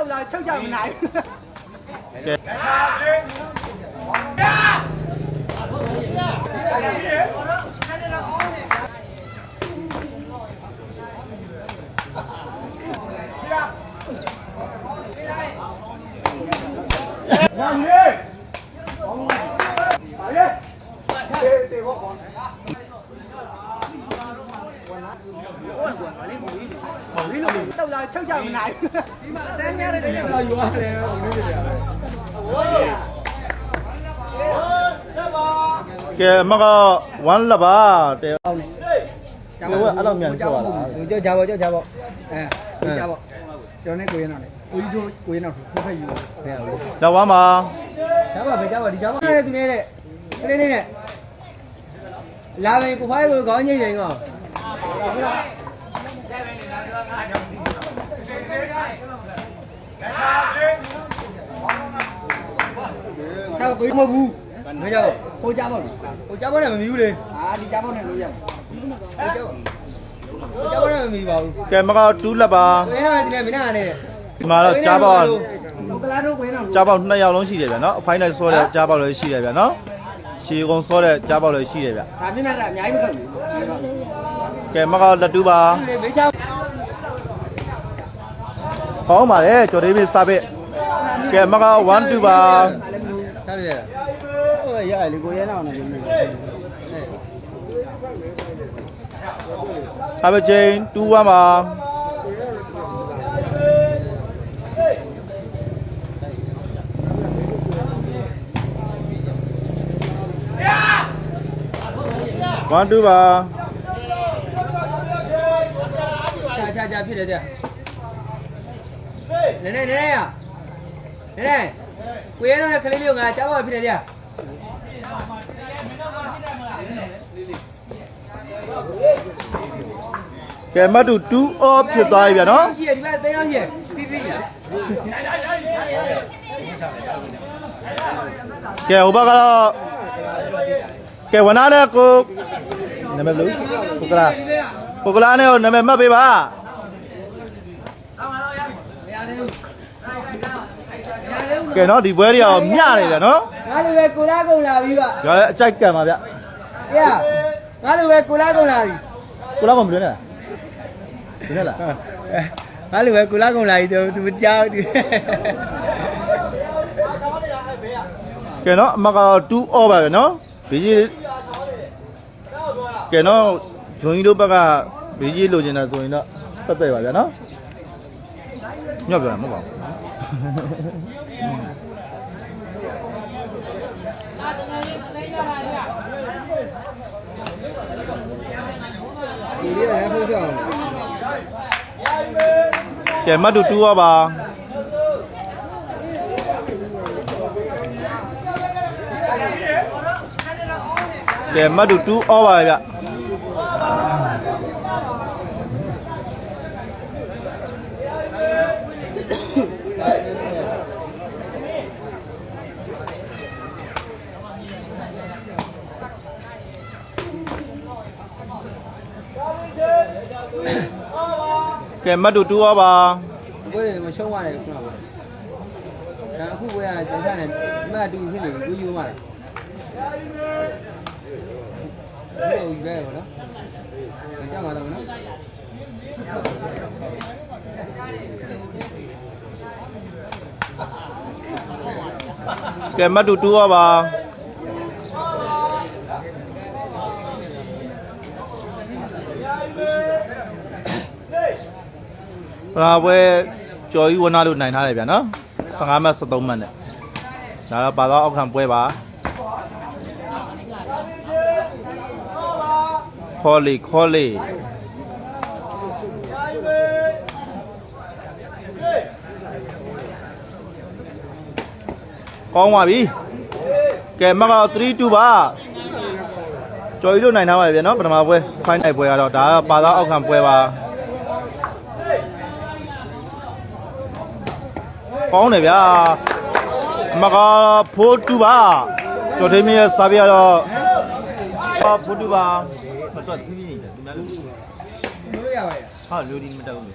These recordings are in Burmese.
đầu lời sao giờ mình này Làm đi! Làm đi! Để, để bác con. က်လာချုပ်ကြမနိုင်ကဲလောက်လာချုပ်ကြမနိုင်ဒီမှာတန်းများတဲ့တဲ့လောက်ယူရတယ်ဟိုနေကြတယ်ကဲမက1လပါတဲအောင်းနေကိုကအဲ့လိုမြန်ဆော့ရတာကြောက်ကြပါကြောက်ကြပါအဲကြောက်ပါကျွန်တော်နဲ့ကိုရင်းတော့လေကိုကြီးတို့ကိုရင်းတော့ဖက်ဖက်ယူဖက်ရလို့တော့ဝမ်းပါကြောက်ပါပဲကြောက်ပါဒီကြောက်ပါနဲ့သူနေတဲ့ကလေးလေးနဲ့လာမယ်ကိုဖိုင်းကိုခေါင်းညိတ်ရင်ကောတော့ကိုမဘူးမကြောက်ဟိုကြပါလို့ဟိုကြပါနဲ့မမီဘူးလေအာဒီကြပါနဲ့လို့ရဟိုကြော က်ဟိုကြပါနဲ့မမီပါဘူးကဲမက2လပါကိုရင်းတော့ဒီနေ့မင်းနာနဲ့ဒီမှာတော့ကြားပေါက်ဟိုကလာတော့ကိုရင်းတော့ကြားပေါက်2ယောက်လုံးရှိတယ်ဗျာနော်အဖိုင်းလိုက်ဆောတဲ့ကြားပေါက်လည်းရှိတယ်ဗျာနော်ခြေကုံဆောတဲ့ကြားပေါက်လည်းရှိတယ်ဗျာဒါပြင်းနေတာအများ ကြီးမဆုံးဘူးကဲမကလက်တူပါဒီမေးချောင်းဟောင်းပါလေကျော်ဒေးဗစ်စာပစ်ကဲမက1 2ပါထားရဟိုရရလေကိုရဲနောက်နေပြီအဘချင်း2 1ပါ1 2ပါ ချာချာချာ ဖြစ်တယ်တဲ့နည်းနည်းနည်းနည်းရနည်းနည်းကိုရဲနောက်နဲ့ကလေးလေးကငါကြောက်ပါဖြစ်တယ်တဲ့ကဲမတ်တူ2 off ဖြစ်သွားပြီဗျာနော်ရှိရဒီမှာတင်းရောက်ရှိရပြီးပြီးရကဲဟိုဘက်ကတော့ကဲဝနာနဲ့ကိုနာမည်ဘယ်လိုကိုကလာကိုကလာနဲ့ကိုနာမည်မှတ်ပေးပါ ကဲနော်ဒီပွဲတွေကတော့မျှနေတယ်နော်ငါလိုပဲကိုလာကုန်လာပြီပါရောအကြိုက်ကံပါဗျရငါလိုပဲကိုလာကုန်လာပြီကိုလာမမလွန်းနဲ့လွန်းနဲ့လားငါလိုပဲကိုလာကုန်လာပြီသူမကြောက်သူကဲနော်အမကတော့2 off ပါပဲနော်ဘီကြီးကဲနော်ဂျွန်ကြီးတို့ဘက်ကဘီကြီးလိုချင်တယ်ဆိုရင်တော့ဆက်သွယ်ပါဗျာနော်ညော့ပြောတာမဟုတ်ပါဘူး ဒီလေးကလည်းဖိုးဆောင် ကဲမတ်တူတူရောပါကဲမတ်တူတူအောပါဗျ ကဲမတ်တူတူရောပါဘယ်လိုမရှုံးရတယ်ခုနကဒါအခုဝယ်ရကျန်စားနေဒီမှာတူဖြစ်နေဘူးယူမှာလားဘယ်လိုယူရဲပါလားကြောက်မှာတော့နော်ကဲမတ်တူတူရောပါ ပရာပွဲကျော်ကြီးဝနာလို့နိုင်ထားတယ်ဗျာနော်15မှတ်73မှတ်နဲ့ဒါတော့ပါတော့အောက်ခံပွဲပါခေါ်လီခေါ်လီကောင်းပါပြီကဲမကတော့3 2ပါကျော်ကြီးလို့နိုင်ထားပါပြီဗျာနော်ပထမပွဲဖိုင်းနိုင်ပွဲကတော့ဒါကပါတော့အောက်ခံပွဲပါ ကောင်းတယ်ဗျာမကဖိုးတူပါကျော်ထင်းမင်းရဲ့စာပြတော့ဖိုးတူပါမတော်သူကြီးနေတယ်ဒီမှာလို့လို့ရပါရဲ့ဟာလူဒီမတက်ဘူး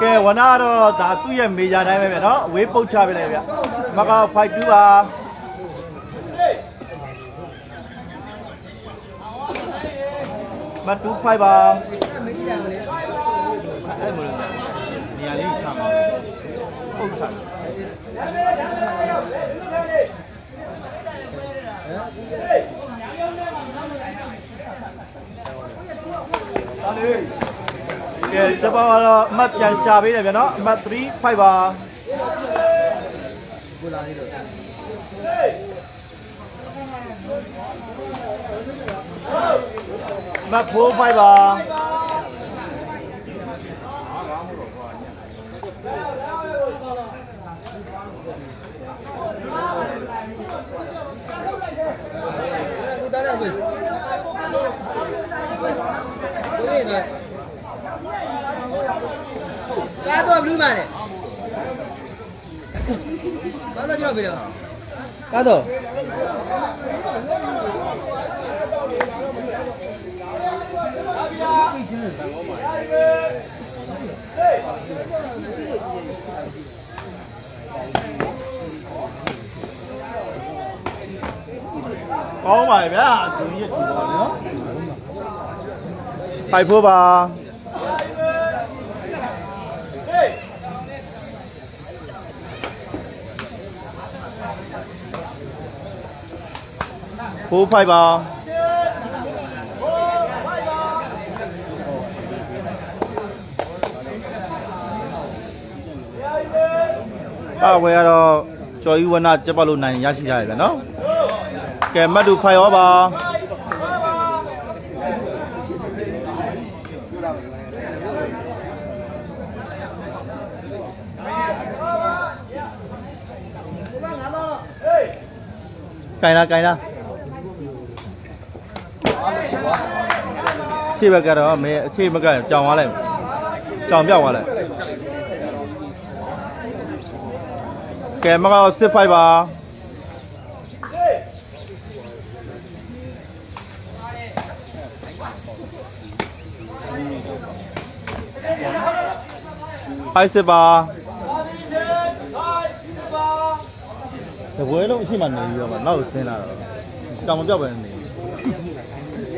ကဲဝနာတော့ဒါသူ့ရဲ့မေဂျာတိုင်းပဲဗျနော်အဝေးပုတ်ချပြလိုက်ဗျမကောက်ဖိုက်တူပါမတူဖိုက်ပါမကြည့်ရမလဲအဲ့မလို့ နေရာလေးချမှာပုတ်ချကဲစပါတော့အမှတ်ပြန်ရှာပေးတယ်ဗျနော်အမှတ်3 5ပါကိုလာလေးတော့အမှတ်4 5ပါ ကိုတားရပြီကိုရနေ ကားတော့ဘလူးမနဲ့ကားတော့ကျွန်တော်ပြေတော့ကားတော့ကောင်းပါရဲ့ဗျာသူကြီးရဲ့ချီပါနော်ဖိုက်ဖို့ပါ ဖိုးဖိုက်ပါအဝယ်ကတော့ကျော်ယူဝနာကျက်ပတ်လို့နိုင်ရရှိကြရတယ်ဗျနော်ကဲမတ်တူဖိုင်ရောပါကင်လာကင်လာ ရှေ့ဘက်ကတော့မင်းအရှေ့ဘက်ကကြောင်သွားလိုက်ကြောင်ပြောက်သွားလိုက်ကဲမကောစစ်ဖိုက်ပါဖိုက်စစ်ပါတပွဲလုံးအရှိမနေပြီးတော့မှနောက်ဆင်းလာတော့ကြောင်မပြောက်ပဲနေ မ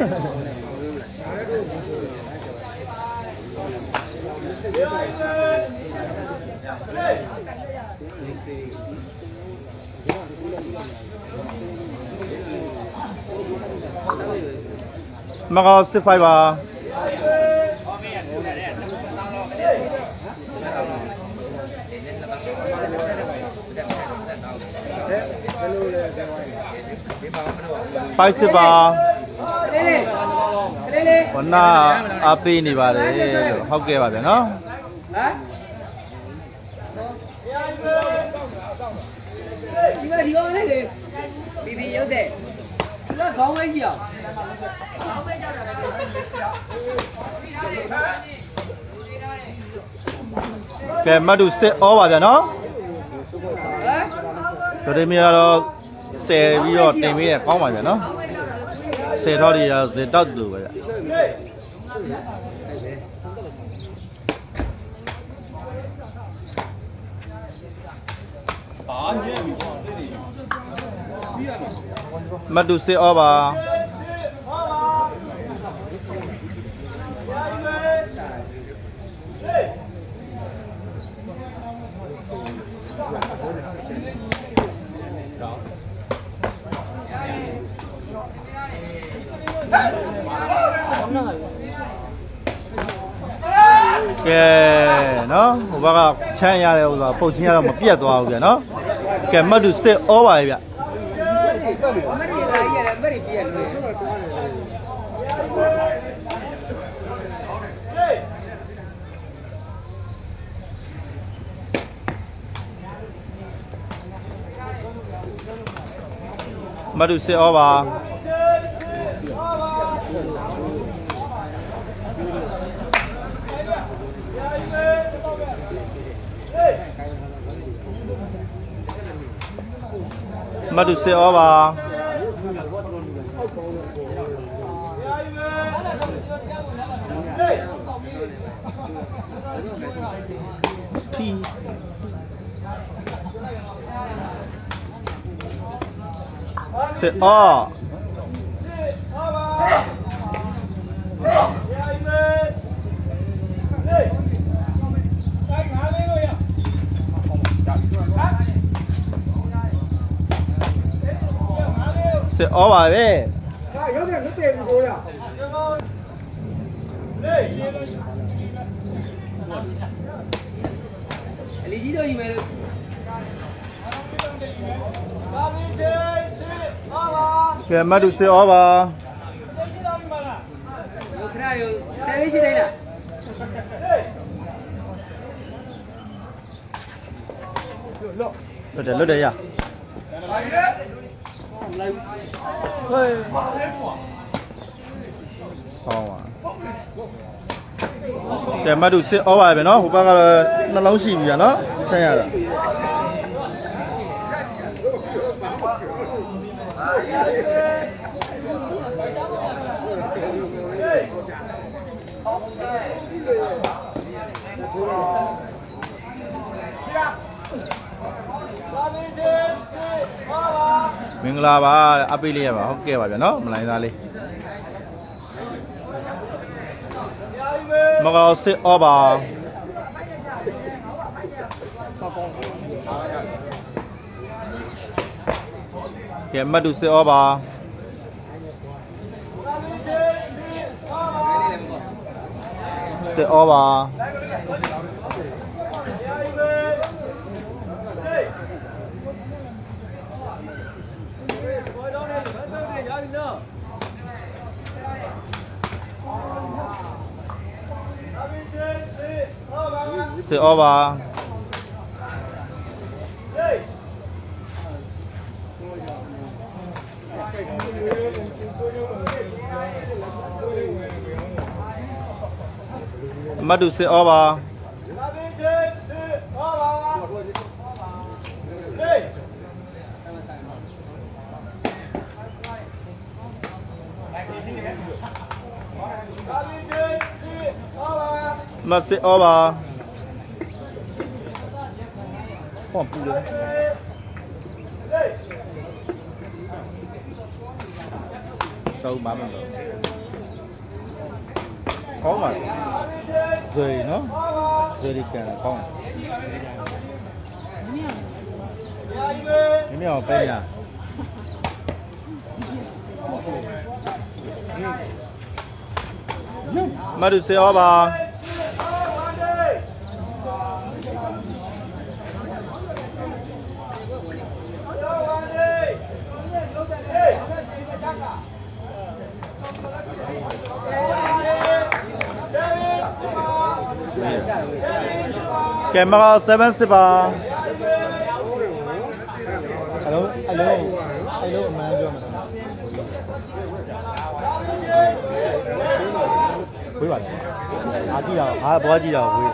ကောစစ်ဖိုက်ပါဖိုက်စစ်ပါ လေးလေးလေးလေးဝနာအားပေးနေပါတယ်လို့ဟုတ်ကဲ့ပါဗျာနော်ဟမ်ဒီမဒီမလေးလေဘီဘီရုပ်တဲ့ဒီကခေါင်းဝဲကြီးအောင်ကဲမတ်တူစစ်ဩပါဗျာနော်ဟမ်ဒိုဒေမီကတော့ဆယ်ပြီးတော့တင်ပေးရကောင်းပါဗျာနော် ဆယ်တော့ဒီရဇေတောက်တူပဲဗျာမတ်တူစစ်ဩပါ ကဲနော်ဟိုဘက်ကချမ်းရတဲ့ဥစ္စာပုတ်ချင်းရတော့မပြတ်သွားဘူးဗျာနော်ကဲမတ်တူစစ်ဩပါရဲ့ဗျာမရီလာကြီးရတယ်မရီပြည့်လို့မတ်တူစစ်ဩပါ မတ်တူစစ်ဩပါထီစစ် အော်စစ်ဩပါပဲအလီကြီးတို့ယူမယ်လို့ကဲမတ်တူစစ်ဩပါတို့ခရရောဆယ်လေးရှိတိုင်းလားလွတ်တယ်လွတ်တယ်ရ မလိုက်ဘူးဟေးဘာလဲကွာဆောင်းပါတယ်မတ်တို့စစ်ဩပါပဲနော်ဟိုဘက်ကတော့နှလုံးရှိပြီကနော်ဆင်းရတာ မင်္ဂလာပါအပိလေးရပါဟုတ်ကဲ့ပါဗျာနော်မလိုင်းသားလေးမကောစစ်ဩပါကဲမတ်တူစစ်ဩပါစစ်ဩပါ စစ်ဩပါမတ်တူစစ်ဩပါမတ်စစ်ဩပါ ဟောပူတယ်စောက်ပါမလို့ကောင်းပါလားဇွေနော်ဇွေဒီကန်ကောင်းမင်း အောင်ပဲရမတ်တူစေဩပါကဲမက7စစ်ပါအလုံးအလုံးအလုံးအမှန်ပြောမှာဝေးပါလားအာကြည့်တာဟာဘွားကြည့်တာဝေး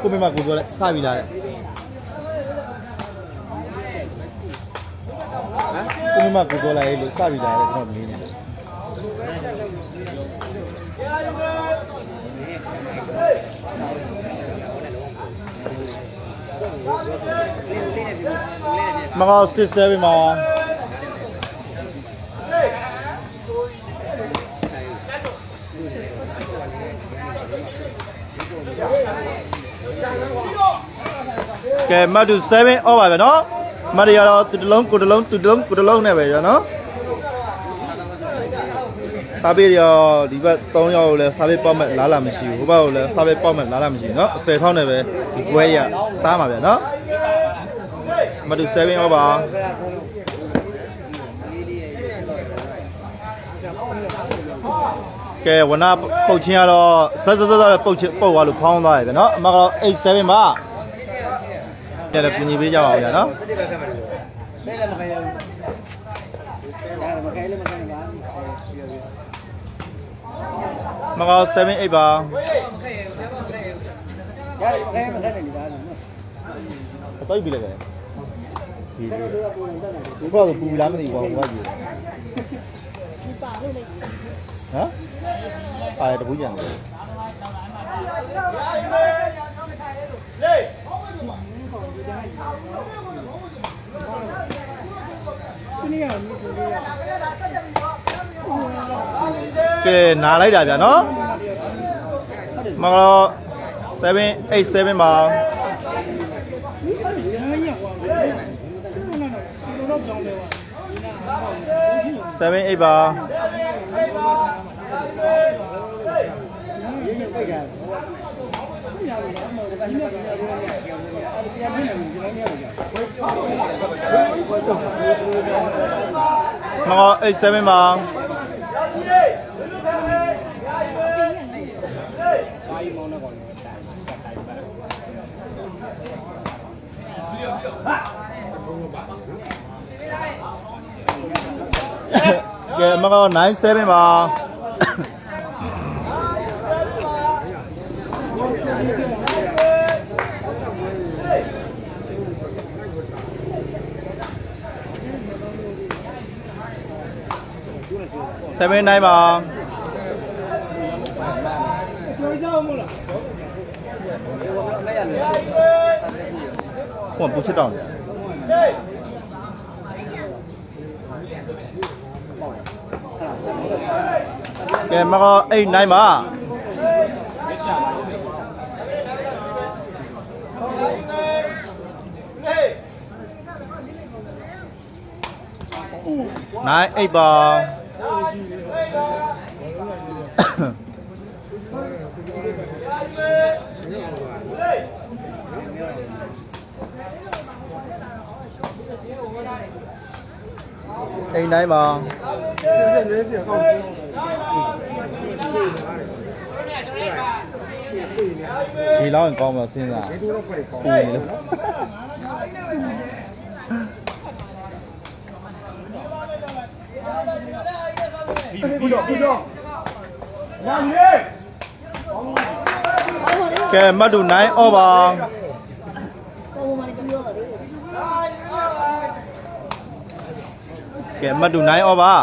ကိုမမကိုပြောလိုက်စပြီလား ကိုမမကိုပြောလိုက်လို့စပြီလားကျွန်တော်မင်းနေတယ် မကောစစ်ဆဲပြီမှာကဲမတ်တူ7 over ပဲเนาะ မတ်ရတော့တူတလုံးကိုတလုံးတူတလုံးကိုတလုံးနဲ့ပဲရเนาะစားပေးရောဒီဘက်3ယောက်ကိုလည်းစားပေးပေါက်မဲ့လားလာမရှိဘူးဟိုဘက်ကိုလည်းစားပေးပေါက်မဲ့လားလာမရှိဘူးเนาะအစယ်ထောင်းနဲ့ပဲဒီပွဲရစားမှာဗျာเนาะမတ်တူ7 over ကဲဝနာပုတ်ချင်းကတော့ဆက်ဆက်ဆက်ဆက်ပုတ်ချင်းပုတ်သွားလို့ဖောင်းသွားတယ်ဗျနော်အမကတော့87 ပါတဲ့လည်းပြင်ပေးကြပါဦးဗျာနော်စတိပဲခက်မှာဘယ်လည်းမခိုင်းရဘူးဒါမခိုင်းလည်းမခိုင်းပါဘူးပြောပြမကော78ပါရတယ်မခိုင်းမခိုင်းနေပါဘူးအတော့ပြီလေကဲဒီတို့ကပုံနဲ့တက်တယ်ဒီဘောကပူလာမသိဘူးကွာဟိုကကြီးဟမ်ပါတယ်တပူးကြံတယ် ကဲနာလိုက်တာဗျာနော်မကတော့7 8 7ပါ7 8ပါ မကော8 7ပါကဲမကော9 7ပါ 7 9ပါဟိုပူချစ်တောင်းတယ်ကဲမကော8 9ပါနိုင်8ပါ အိမ်တိုင်းပါဒီလောက်ရင်ကောင်းမလားစဉ်းစားဒီတော့ပဲ ကောင်းတယ်လို့ကဲမတ်တူ9 over ကဲမတ်တူ9 over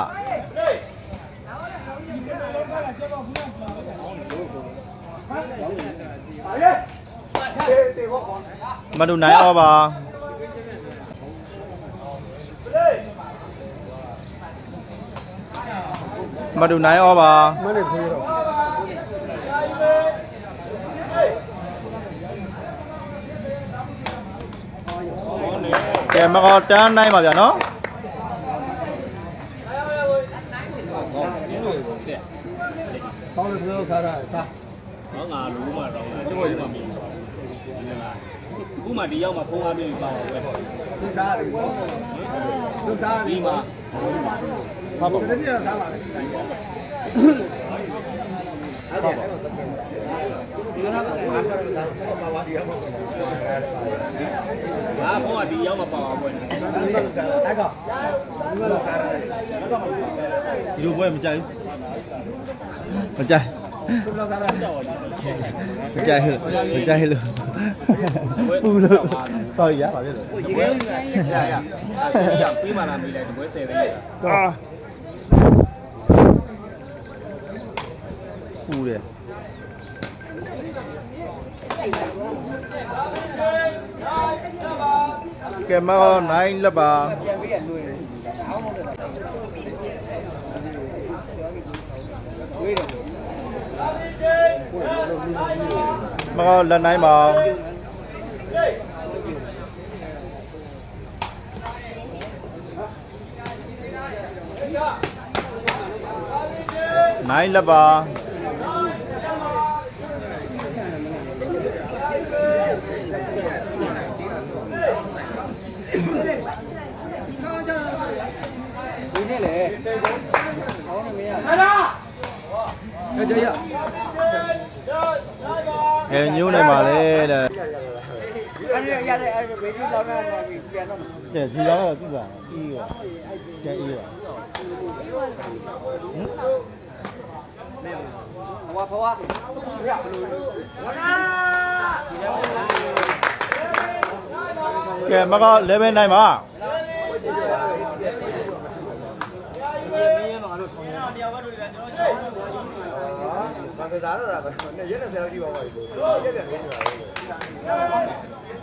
မတ်တူ9 over မတ်တူ9 over မနဲ့ဖေးတော့ကဲမကောတန်းတိုင်းပါဗျာနော်ကောင်းလို့ပြောထားတာသာဟောငါလူမှတော့ကျွန်တော်မှမင်းတော့ဒီလားအခုမှဒီရောက်မှဖုန်းအားပြီးပါပါပဲသူစားတယ်သူစားဒီမှာ 差不多。啊，我话你有冇包啊？大哥，有冇唔制？唔制。Menjahil, menjahil lu. Bulu. Sorry ya, Pak. Oh, iya. Ya, ya. Ya, prima lah milih gue sih. Ah. ပါတတိယစားပါလေ ဟုတ်ကဲ့ဒီကတော့ဘာမှမစားဘူးပါပါဒီရောက်ပါငါဖုန်းကဒီရောက်မှပါပါပဲအဲ့ ကောဒီကတော့စားရတယ်ဒီလိုပွဲ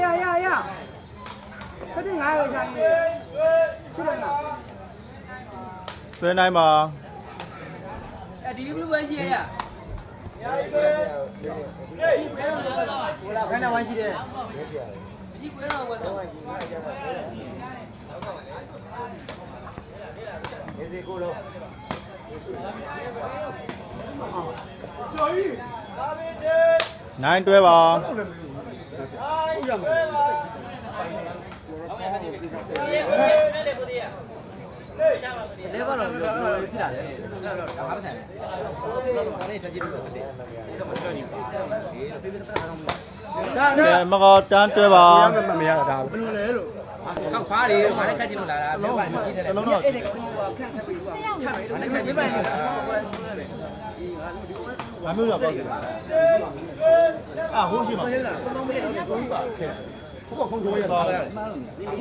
야, 야, 야! 사진 가요, 이사님. 출연아. bên này mà à, đi lúc quay xe à cái nào quay xe đi chỉ quay rồi quay thôi ဒီစီကိုလို့နိုင်တွဲပါလဲပါတော့ပြောပြောဖြစ်လာတယ်ဒါမှမဆိုင်ဒါလေးထွက်ကြည့်လို့ဖြစ်တယ်ဒါမှထွက်နေပါကဲမကောတန်းတွဲပါမရတာဘူး ကောက်ဖားလေဘာနဲ့ခတ်ကြည့်လို့လာတာပြောပါကြည့်တယ်အဲ့ဒါကခန့်ထပ်ပြီးကွာချမယ်ဘာနဲ့ခတ်ကြည့်ပါလဲဘာမျိုးရောက်တော့အာဟိုးရှိမှာဟုတ်လားဘုံလုံးမေးတော့ဘုံပါခဲဘုရားခုံးကြရတာလေ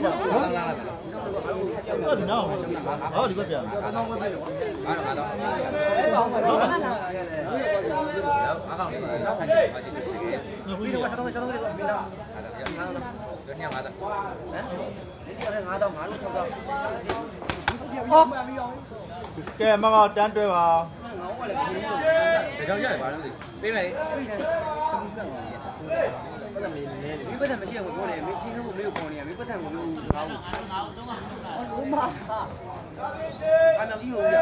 လာလာလာအဲ့ဒီနောက်ဟောဒီဘက်ပြန်အားတော့အားတော့အားတော့ခန့်ကြည့်ပါရှိတယ်ပြီးတော့ဆက်တော့ဆက်တော့ပြီး တော့ငါတော့ညငါတော့ဟမ်ဒီကငါတော့ငါလို့ချက်တော့ကဲမကောတန်းတွဲပါဒါကြောင့်ရတယ်ဘာလို့လဲပြေးမယ်မိပတ်တယ်မရှိဘူးပြောတယ်မင်းချင်းလို့မေးကိုခေါ်နေရမိပတ်တယ်ကိုလို့ငါ့ကိုဘုမအမေကြီးကိုရ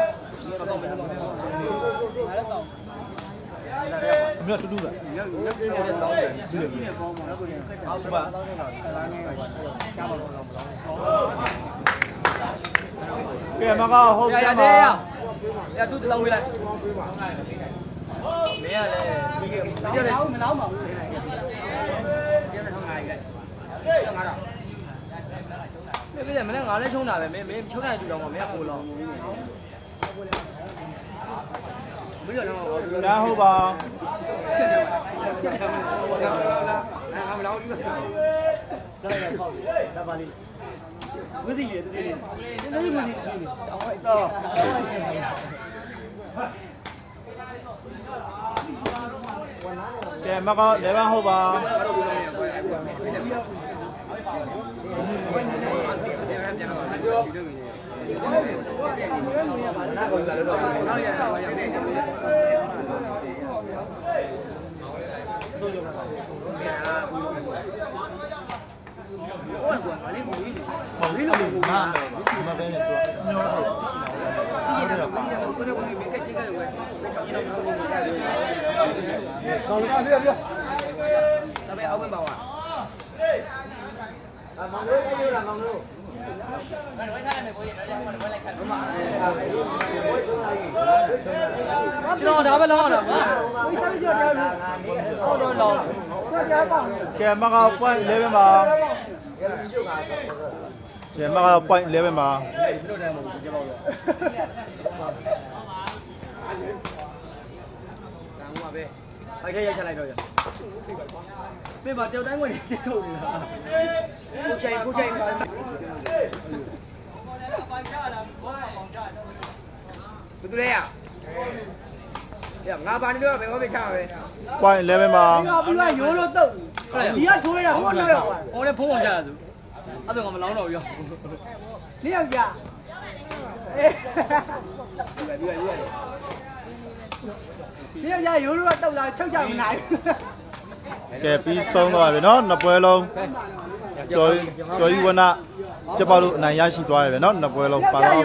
တော့မယ်တော့ငါလည်းတော့အမေတူတူလားရောက်ရောက်ပြေးတယ်တော့တယ်ဒီလိုကြီးနဲ့ ပေါင်းမှာတော့ကိုယ်ခက်တယ်ဟုတ်ပါတော့တော့လာနေပါကြားပါတော့တော့ကဲမကောဟုတ်ပြန်ပါရသူတောင်းပေးလိုက်မင်းရလေဒီကမင်းရလေမလောင်းပါဘူးကျင်းထောင်းငါကြီးလိုက်ငါတော့မင်းပြည့်မနေ့ငါလည်းချုံးတာပဲမင်းမင်းချုံးနိုင်တူတော့မမင်းကပိုလော င်းမင်းရတော့တန်းဟုတ်ပါငါမလောင်းဘူးဒါလည်းပေါ့ဒါပါလိဝစီရတူလေးလေးလေးဝစီတောင်းလိုက် တော့ကဲမကောလေဘန်ဟုတ်ပါဘယ်လိုလဲမာဒီမှာပဲနေတော့ညောတော့ဒီ ကတော့ဘယ်လိုလဲကိုယ်ကမိကချင်ကြတယ်ဝဲကျွန်တော်တို့ကတော့ကောင်းပါသေးတယ်ပြောဒါပဲအောက်ဘက်ပါဝါအမောင်လေးရရမောင်လို့ကျွန်တော်ဒါပဲလောင်းတာပါဟုတ်တော့လောင်းကဲမကော point 11ပါကဲမကော point 11ပါဒါမှပဲဖိုက်ထဲရိုက်ချလိုက်တော့ရမင်းမတယောက်တိုင်းဝင်နေထုတ်နေတာကိုချိန်ကိုချိန်ပါ ဘယ်သူလဲရရငါပါနေတော့ဘယ်ဟောပြချပဲ point 11ပါ ပြီးတော့ရိုးလို့တုတ်ဒီကထိုးရဟိုလို့ရ ဟောလည်းဖုံးအောင်ချရသူအဲ့ဒါကမလောင်းတော့ဘူးရော နေရကြအေးနေရကြရိုးလို့တုတ်လာချုပ်ကြမနိုင် ကဲပြီးဆုံးသွားပြီเนาะနှစ်ပွဲလုံး ကျော်ကျော်ကြီးဝနကျပလို့အနိုင်ရရှိသွားရပြီเนาะနှစ်ပွဲလုံးပါတော့